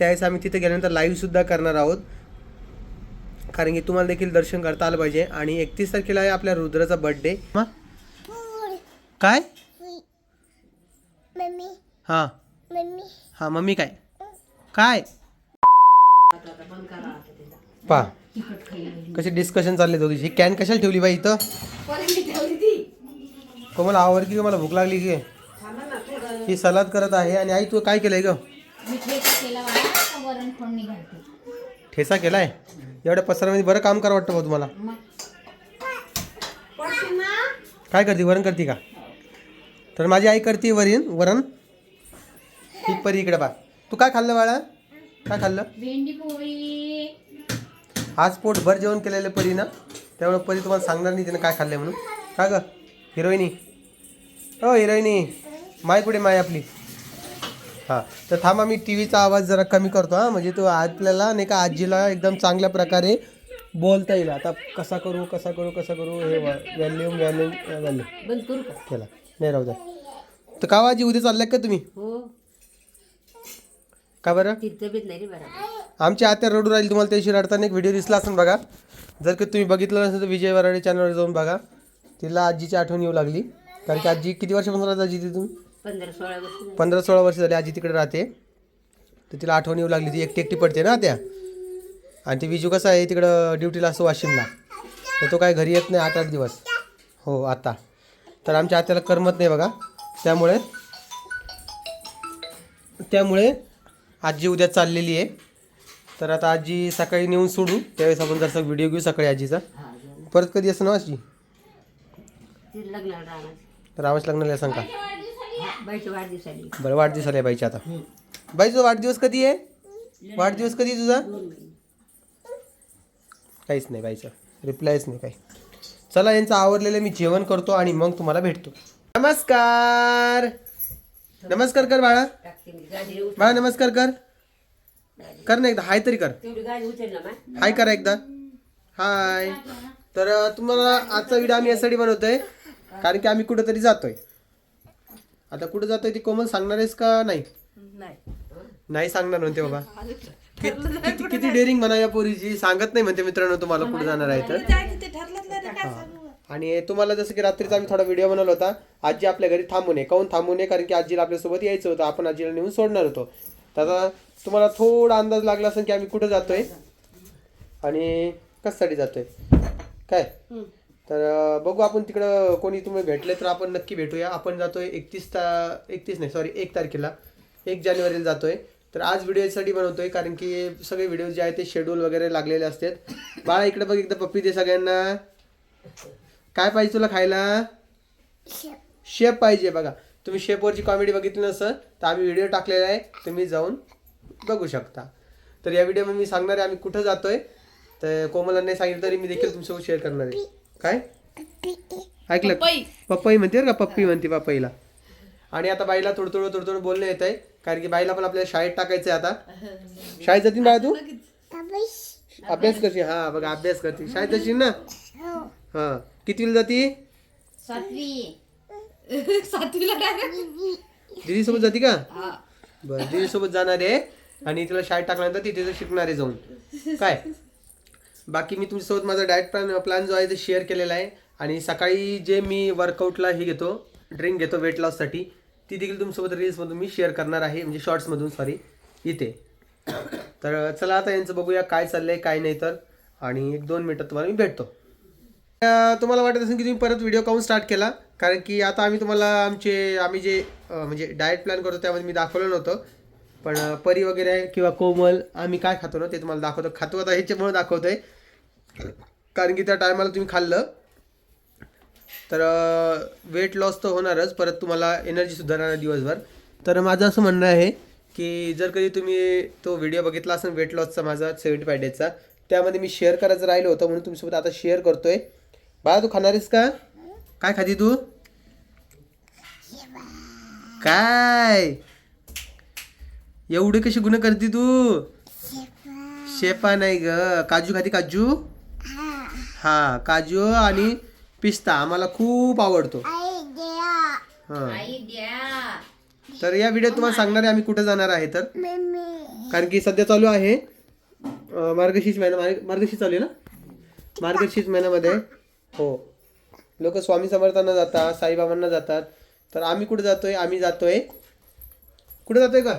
त्यावेळेस आम्ही तिथे गेल्यानंतर लाईव्ह सुद्धा करणार आहोत. कारण की तुम्हाला देखील दर्शन करता आलं पाहिजे. आणि एकतीस तारखेला आहे आपल्या रुद्राचा बर्थडे काय? मम्मी हां. मम्मी हां मम्मी काय? काय? पा. कशी डिस्कशन चालले दोघीची ही कॅन कशाला ठेवली बाई इथं? कोमल आवर की मला भूक लागली की. ही सलाद करत आहे. आणि आई तू काय केलंय ग? मी ठेचा केला वाटा वरण फोडणी घालते. ठेसा केलाय? एवढ्या पसरामध्ये बरं काम करा वाटतं भाऊ तुम्हाला. मग. काय करते? वरण करते का? तर माझी आई करते वरीन वरण. ही परी इकडे बा तू काय खाल्लं बाळा? काय खाल्लं? भेंडी पोळी. आज पोट भर जेवण केलेलं परीनं. त्यामुळे परी तुम्हाला सांगणार नाही तिनं काय खाल्लंय म्हणून. का ग? हिरोईनी. हो हिरोईनी. माय कुठे माय आपली? हां. तर थांबा मी टी व्हीचा आवाज जरा कमी करतो हां. म्हणजे तो आपल्याला नाही का आजीला एकदम चांगल्या प्रकारे बोलता येईल. आता कसा करू कसा करू कसा करू हे व्हॅल्यूम व्हॅल्यूम व्हॅल्यूम बंद करू का? केला. नाही राहू द्या. तर का आजी उद्या चालल्या का तुम्ही? हो. का बरं? ती तब्येत नाही रे बरा. आमची आत्या रडू राहील तुम्हाला त्याशी रडताना एक व्हिडिओ दिसला असेल बघा. जर की तुम्ही बघितलं नसेल तर विजय वराडे चॅनलवर जाऊन बघा. तिला आजीची आठवण येऊ लागली. कारण की आजी किती वर्षापासून राहते आजी तिथून? पंधरा सोळा वर्ष पंधरा सोळा वर्ष झाली आजी तिकडे राहते. तर तिला आठवण येऊ लागली ती एकटी एकटी पडते ना त्या. आणि ती विजू कसा आहे तिकडं ड्युटीला असतो वाशिमला. तर तो काय घरी येत नाही आठ आठ दिवस. हो आता. तर आमच्या आत्याला करमत नाही बघा. त्यामुळे त्यामुळे आजी उद्या चाललेली आहे. तर आता आजी सकाळी नेऊन सोडू. त्यावेळेस आपण जरासा व्हिडिओ घेऊ सकाळी आजीचा. परत कधी असं ना आजी? रामाच लग्नाला सांग. बाईच्या वाढदिवसाली बरं वाढदिवस आले बाईचा आता. बाई तुझा वाढदिवस कधी आहे? वाढदिवस कधी आहे तुझा काहीच नाही बाईचा. रिप्लायच नाही काही. चला यांचं आवरलेलं मी जेवण करतो आणि मग तुम्हाला भेटतो. नमस्कार. नमस्कार कर बाळा. टाकते मी. गाडी उच- बाळा नमस्कार कर. कर ना एकदा. हाय तरी कर. तेवढी गाडी उचलला मा हाय करा एकदा. हाय. तर अं, तुम्हाला आजचा व्हिडिओ आम्ही यासाठी बनवतोय कारण की आम्ही कुठेतरी जातोय. आता कुठं जातोय ती कोमल सांगणार आहेस का नाही? नाही. नाही सांगणार म्हणते बाबा. किती किती- डेअरिंग म्हणा या पोरीची? सांगत नाही म्हणते मित्रांनो तुम्हाला कुठे जाणार आहे तर. हा. आणि तुम्हाला जसं की रात्रीचा आम्ही थोडा व्हिडिओ बनवला होता आजी आपल्या घरी थांबू नये. काऊन थांबू नये? कारण की आजीला आपल्यासोबत यायचं होतं. आपण आजीला नेऊन सोडणार होतो. तर आता तुम्हाला थोडा अंदाज लागला असेल की आम्ही कुठं जातोय. आणि कशासाठी जातोय? काय? तर बघू आपण तिकडं कोणी तुम्ही भेटले तर आपण नक्की भेटूया. आपण जातोय एकतीस ता एकतीस नाही सॉरी एक तारखेला. एक जानेवारीला जातोय. तर आज व्हिडिओसाठी बनवतोय कारण की सगळे व्हिडिओ जे आहेत ते शेड्यूल वगैरे लागलेले असतात. बाळा इकडे बघ एकदा पप्पी दे सगळ्यांना. काय पाहिजे तुला खायला? शेप पाहिजे बघा. तुम्ही शेपवरची कॉमेडी बघितली नसं तर आम्ही व्हिडिओ टाकलेला आहे तुम्ही जाऊन बघू शकता. तर या व्हिडिओमध्ये मी सांगणार आहे आम्ही कुठं जातोय. तर कोमलांनी नाही सांगितलं तरी मी देखील तुमच्यासोबत शेअर करणार आहे. काय? ऐकलं? पप्पाई म्हणते का? पप्पी म्हणते पप्पाईला आणि आता बाईला थोडं थोडं थोडं थोडं बोलणं येत आहे कारण की बाईला पण आपल्याला शाळेत टाकायचं आहे आता. शाळेत जातील बाळा तू? अभ्यास. करशील? हा बघा अभ्यास करते. शाळेत जाशील ना? हा. कितीला जाती? सातवी. दीदी सोबत जाती का? बरं दीदी सोबत जाणार आहे. आणि तिला शाळेत टाकल्यानंतर तिथे शिकणार आहे जाऊन. काय? बाकी मी तुमच्यासोबत माझा डाएट प्लॅन प्लॅन जो आहे ते शेअर केलेला आहे. आणि सकाळी जे मी वर्कआउटला हे घेतो ड्रिंक घेतो वेट लॉससाठी ती देखील तुमच्यासोबत रील्समधून मी शेअर करणार आहे. म्हणजे शॉर्ट्समधून सॉरी इथे. तर चला आता यांचं बघूया काय चाललंय काय नाही तर. आणि एक दोन मिनटात तुम्हाला मी भेटतो. तुम्हाला वाटत असेल की तुम्ही परत व्हिडिओ काऊन स्टार्ट केला? कारण की आता आम्ही तुम्हाला आमचे आम्ही जे म्हणजे डाएट प्लॅन करतो त्यामध्ये मी दाखवलं नव्हतं. पण परी वगैरे आहे किंवा कोमल आम्ही काय खातो ना ते तुम्हाला दाखवतो. खातो आता ह्याच्यामुळे दाखवतोय. कारण की त्या टायमाला तुम्ही खाल्लं. तर वेट लॉस तर होणारच. परत तुम्हाला एनर्जी सुधारणार दिवसभर. तर माझं असं म्हणणं आहे की जर कधी तुम्ही तो व्हिडिओ बघितला असेल वेट लॉसचा माझा सेवन्टी फाय डेजचा त्यामध्ये मी शेअर करायचं राहिलं होतं म्हणून तुमच्यासोबत आता शेअर करतोय. बाळा तू खाणार आहेस का? काय खाती तू? काय? एवढे कशी गुन्हे करते तू? शेपा. नाही ग. काजू खाती काजू? हा. काजू आणि पिस्ता आम्हाला खूप आवडतो. हा. तर या व्हिडिओत तुम्हाला सांगणार आहे आम्ही कुठे जाणार आहे तर? मम्मी. कारण की सध्या चालू आहे मार्गशीर्ष महिना मार्ग- मार्गशीर्ष चालू आहे ना? मार्गशीर्ष महिन्यामध्ये हो. लोक स्वामी समर्थांना जातात साईबाबांना जातात. तर आम्ही कुठे जातोय? आम्ही जातोय. कुठे जातोय का?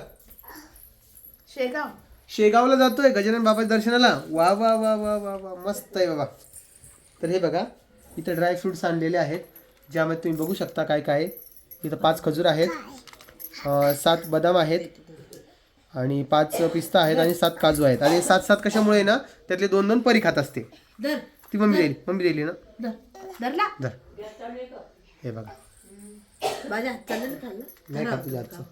शेगाव. शेगावला जातोय गजानन बाबा दर्शनाला. वा वा वा वा वा वा मस्त आहे बाबा. तर हे बघा इथं ड्रायफ्रुट्स आणलेले आहेत ज्यामध्ये तुम्ही बघू शकता काय काय. इथं पाच खजूर आहेत सात बदाम आहेत आणि पाच पिस्ता आहेत आणि सात काजू आहेत. आणि सात सात कशामुळे ना त्यातले दोन दोन परी खात असते. ती मम्मी दिली मम्मी दिली ना? दर. धरला धर हे बघा. माझ्या चालेल खाल्लं. नाही खात तुझ्या हातचं.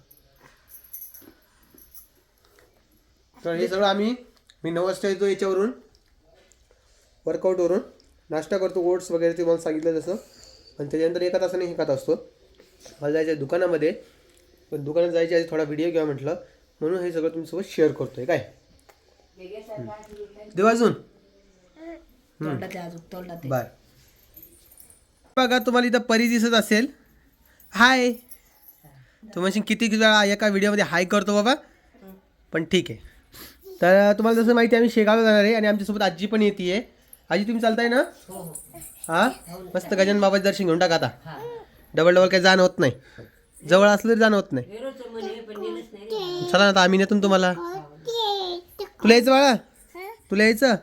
तर हे सगळं आम्ही मी नऊ वाजता येतो याच्यावरून वर्कआउटवरून नाश्ता करतो ओट्स वगैरे ते मला सांगितलं जसं आणि त्याच्यानंतर एका तासाने हे खात असतो. मला जायचं आहे दुकानामध्ये. पण दुकानात जायच्या आधी थोडा व्हिडिओ घ्या म्हटलं. म्हणून हे सगळं तुमच्यासोबत शेअर करतोय काय? देऊ अजून? आहे आहे. बाय. बघा तुम्हाला इथं परी दिसत असेल. हाय तू म्हणशील किती वेळा एका व्हिडिओमध्ये हाय करतो बाबा. पण ठीक आहे. तर तुम्हाला जसं माहिती आहे आम्ही शेगावला जाणार आहे आणि आमच्यासोबत आजी पण येते आजी तुम्ही चालताय ना? हा मस्त गजानन बाबाचं दर्शन घेऊन टाका आता. डबल डबल काही जाणं होत नाही. जवळ असलं तरी जाणं होत नाही. चला ना आता आम्ही नेतो तुम्हाला. तुला यायचं बाळा? तुला यायचं?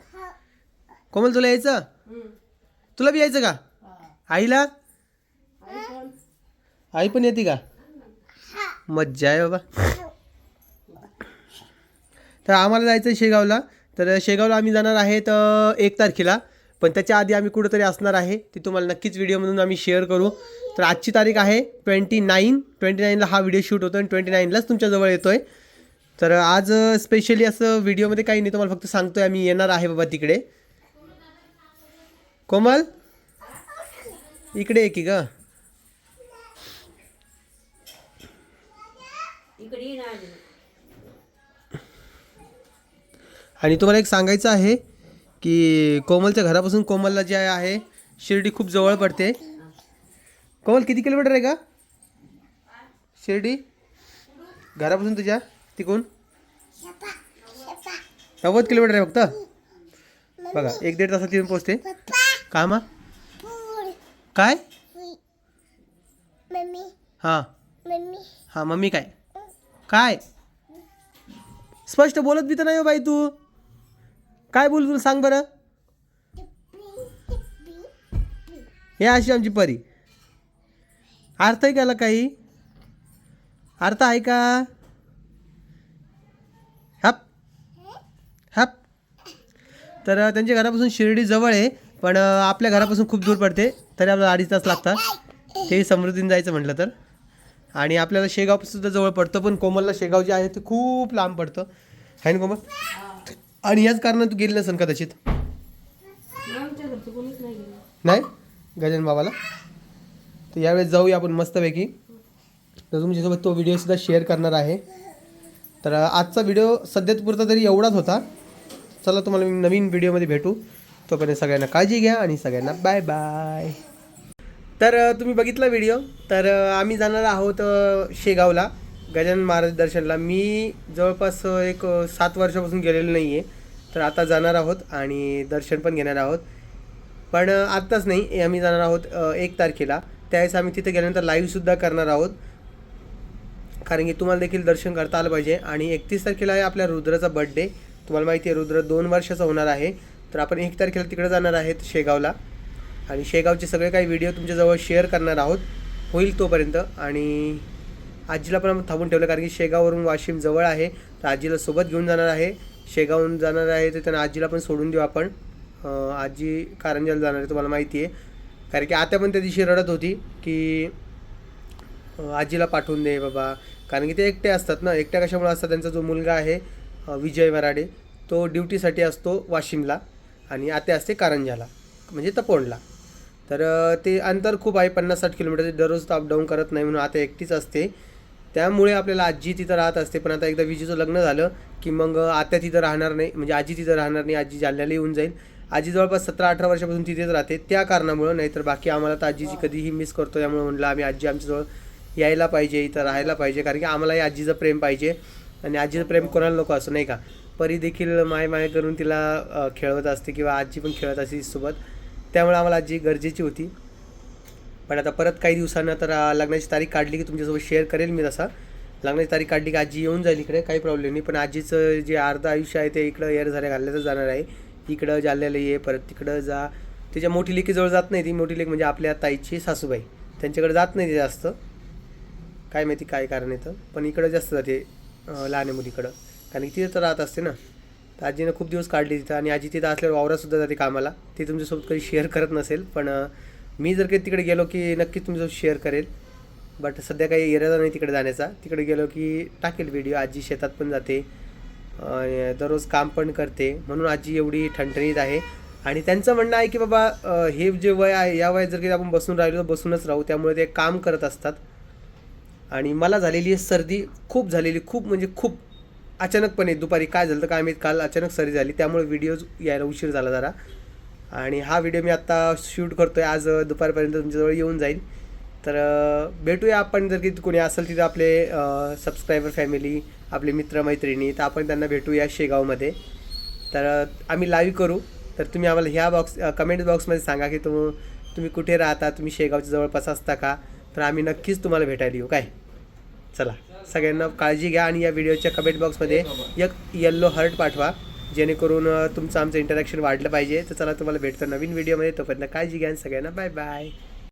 कोमल तुला यायचं? तुला बी यायचं का? आईला? आई पण येते का? मज्जा आहे बाबा. तर आम्हाला जायचं आहे शेगावला. तर शेगावला आम्ही जाणार आहेत एक तारखेला. पण त्याच्या आधी आम्ही कुठंतरी असणार आहे ती तुम्हाला नक्कीच व्हिडिओमधून आम्ही शेअर करू. तर आजची तारीख आहे ट्वेंटी नाईन ट्वेंटी नाईनला हा व्हिडिओ शूट होतो आणि ट्वेंटी नाईनलाच तुमच्याजवळ येतो आहे तर आज स्पेशली असं व्हिडिओमध्ये काही नाही तुम्हाला फक्त सांगतो आहे आम्ही येणार आहे बाबा तिकडे. कोमल? इकडे आहे की ग. इकडे आणि तुम्हाला एक सांगायचं आहे की कोमलच्या घरापासून कोमलला जे आहे शिर्डी खूप जवळ पडते. कोमल किती किलोमीटर आहे का शिर्डी? घरापासून तुझ्या? तिकून? नव्वद किलोमीटर आहे फक्त? बघा एक दीड तासात येऊन पोचते का मा? काय? हां. हां मम्मी काय? काय? स्पष्ट बोलत बी तर नाही हो बाई तू. काय बोल सांग बरं? हे अशी आमची परी. अर्थ आहे त्याला काही? अर्थ आहे का? हॅप. हॅप. तर त्यांच्या घरापासून शिर्डी जवळ आहे पण आपल्या घरापासून खूप दूर पडते. तरी आपल्याला अडीच तास लागतात. ते समृद्धीने जायचं म्हटलं तर. आणि आपल्याला शेगावसुद्धा जवळ पडतं पण कोमलला शेगाव जे आहे ते खूप लांब पडतं. आहे ना कोमल? आणि याच कारणाने तू गेली नसेल कदाचित? नाही गजानन बाबाला? तर यावेळेस जाऊया आपण मस्तपैकी. तर तुमच्यासोबत तो व्हिडिओसुद्धा शेअर करणार आहे. तर आजचा व्हिडिओ सध्यापुरता तरी एवढाच होता. चला तुम्हाला मी नवीन व्हिडिओमध्ये भेटू. तोपर्यंत सगळ्यांना काळजी घ्या आणि सगळ्यांना बाय बाय तर तुम्ही बघितला व्हिडिओ तर आम्ही जाणार आहोत शेगावला. गजानन महाराज दर्शनला. मी जवळपास एक सात वर्षापासून गेलेलो नाही आहे तर आता जाणार आहोत आणि दर्शन पण घेणार आहोत. पण आत्ताच नाही आम्ही जाणार आहोत एक तारखेला. त्यावेळेस आम्ही तिथे गेल्यानंतर लाईव्हसुद्धा करणार आहोत. कारण की तुम्हाला देखील दर्शन करता आलं पाहिजे. आणि एकतीस तारखेला आहे आपल्या रुद्राचा बड्डे तुम्हाला माहिती आहे रुद्र दोन वर्षाचा होणार आहे. तर आपण एक तारखेला तिकडे जाणार आहेत शेगावला. आणि शेगावचे सगळे काही व्हिडिओ तुमच्याजवळ शेअर करणार आहोत. होईल तोपर्यंत. आणि आजीला पण आपण थांबून ठेवलं कारण की शेगाववरून वाशिम जवळ आहे. तर आजीला सोबत घेऊन जाणार आहे. शेगावहून जाणार आहे तर त्यांना आजीला पण सोडून देऊ आपण. आजी कारंजाला जाणार आहे तुम्हाला माहिती आहे. कारण की आता पण त्या दिवशी रडत होती की आजीला पाठवून दे बाबा. कारण की ते एकटे असतात ना एकट्या कशामुळे असतात? त्यांचा जो मुलगा आहे विजय वराडे तो ड्युटीसाठी असतो वाशिमला आणि आते असते कारंजाला म्हणजे तपोंडला तर ते अंतर खूप आहे पन्नास साठ किलोमीटर दररोज तर अपडाऊन करत नाही म्हणून आता एकटीच असते. त्यामुळे आपल्याला आजी तिथं राहत असते. पण आता एकदा विजेचं लग्न झालं की मग आत्या तिथं राहणार नाही. म्हणजे आजी तिथं राहणार नाही आजी जालन्याला येऊन जाईल. आजी जवळपास सतरा अठरा वर्षापासून तिथेच राहते. त्या कारणामुळं नाहीतर बाकी आम्हाला तर आजीची कधीही मिस करतो. त्यामुळे म्हटलं आम्ही आजी आमच्याजवळ यायला पाहिजे इथं राहायला पाहिजे. कारण की आम्हालाही आजीचं प्रेम पाहिजे. आणि आजीचं प्रेम कोणाला नको असं नाही का? परी देखील माय माय करून तिला खेळवत असते किंवा आजी पण खेळत असते सोबत. त्यामुळे आम्हाला आजी गरजेची होती. पण आता परत काही दिवसानं तर लग्नाची तारीख काढली की तुमच्यासोबत शेअर करेल मी तसा. लग्नाची तारीख काढली की आजी येऊन जाईल इकडे काही प्रॉब्लेम नाही. पण आजीचं जे अर्ध आयुष्य आहे ते इकडं एअर झाल्या घालल्याचं जाणार आहे. इकडं जाल्ल्याला ये परत तिकडं जा. त्याच्या मोठी लेकीजवळ जात नाही ती. मोठी लेक म्हणजे आपल्या ताईची सासूबाई. त्यांच्याकडे जात नाही ते जास्त. काय माहिती काय कारण येतं पण इकडं जास्त जाते लहान मुलीकडं. कारण की तिथं तर राहत असते ना. तर आजीनं खूप दिवस काढले तिथं. आणि आजी तिथं असल्यावर वावरातसुद्धा जाते कामाला. ते तुमच्यासोबत कधी शेअर करत नसेल. पण मी जर काही तिकडे गेलो की नक्कीच तुमच्यासोबत शेअर करेल. बट सध्या काही इरादा नाही तिकडे जाण्याचा. तिकडे गेलो की टाकेल व्हिडिओ आजी शेतात पण जाते. दररोज काम पण करते. म्हणून आजी एवढी ठणठणीत आहे. आणि त्यांचं म्हणणं आहे की बाबा हे जे वय आहे या वयात जर की आपण बसून राहिलो तर बसूनच राहू. त्यामुळे ते काम करत असतात. आणि मला झालेली आहे सर्दी. खूप झालेली. खूप म्हणजे खूप. अचानकपणे दुपारी काय झालं तर काय माहीत? काल अचानक सर्दी झाली. त्यामुळे व्हिडिओज यायला उशीर झाला जरा. आणि हा व्हिडिओ मी आत्ता शूट करतो आहे आज दुपारपर्यंत तुमच्याजवळ येऊन जाईल तर भेटूया आपण जर की कोणी असेल तिथं आपले सबस्क्रायबर फॅमिली आपले मित्रमैत्रिणी तर आपण त्यांना भेटूया शेगावमध्ये. तर आम्ही लाईव्ह करू. तर तुम्ही आम्हाला ह्या बॉक्स कमेंट बॉक्समध्ये सांगा की तुम तुम्ही कुठे राहता तुम्ही शेगावच्या जवळपास असता का? तर आम्ही नक्कीच तुम्हाला भेटायला येऊ. काय? चला. सगळ्यांना काळजी घ्या आणि या व्हिडिओच्या कमेंट बॉक्समध्ये एक येल्लो हर्ट पाठवा. जेणेकरून तुमचं आमचं इंटरॅक्शन वाढलं पाहिजे. तर चला तुम्हाला भेटतो नवीन व्हिडिओमध्ये तोपर्यंत काळजी घ्या सगळ्यांना बाय बाय